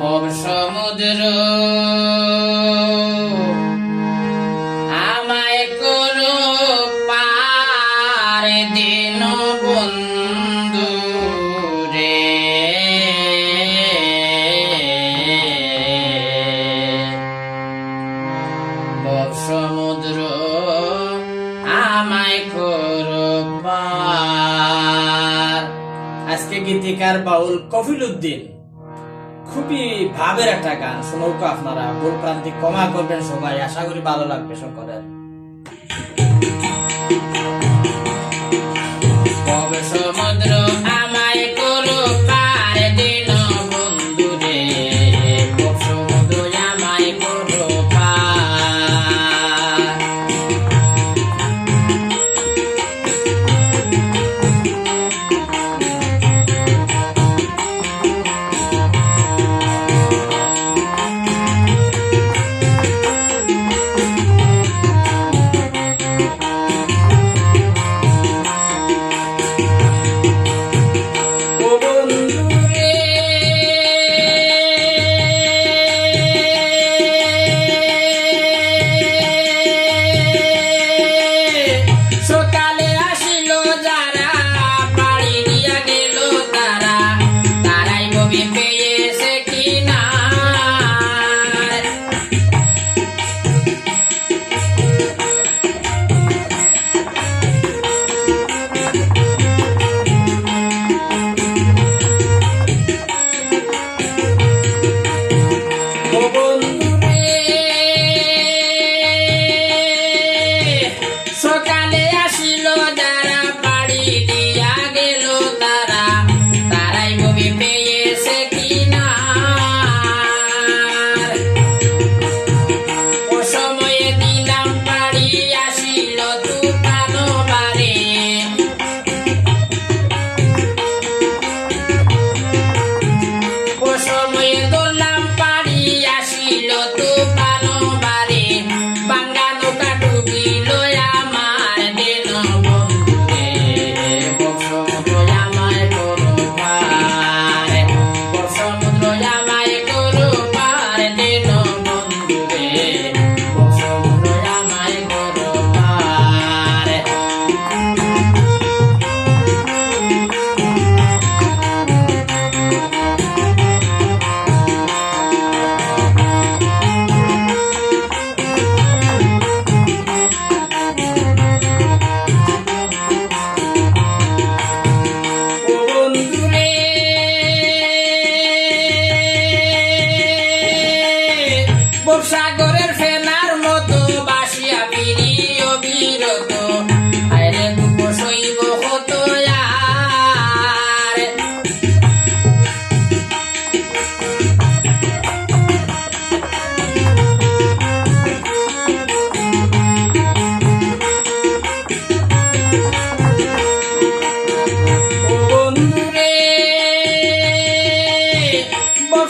ভব সমুদ্র, আমায় করো পার দিন রে। সমুদ্র, আমায় করো আজকে গীতিকার বাউল কফিল উদ্দিন খুবই ভাবের একটা গান শুনুক আপনারা ভুল প্রান্তি ক্ষমা করবেন সবাই, আশা করি ভালো লাগবে সকলের। সমুদ্র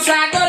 track.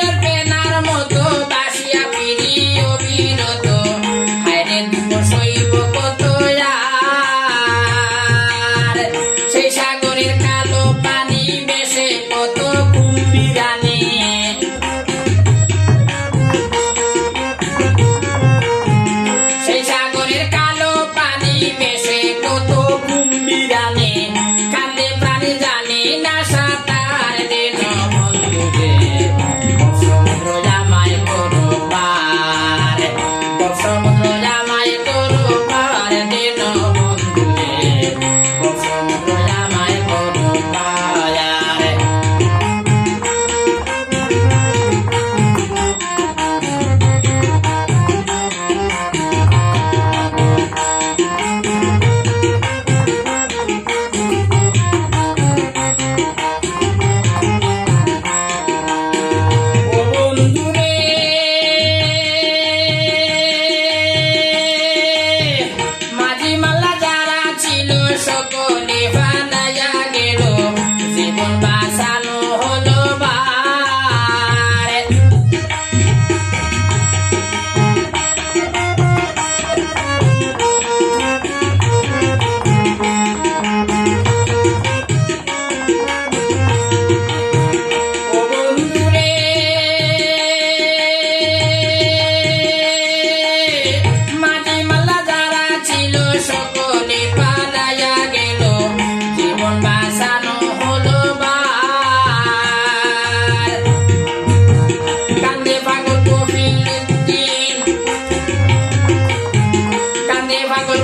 mango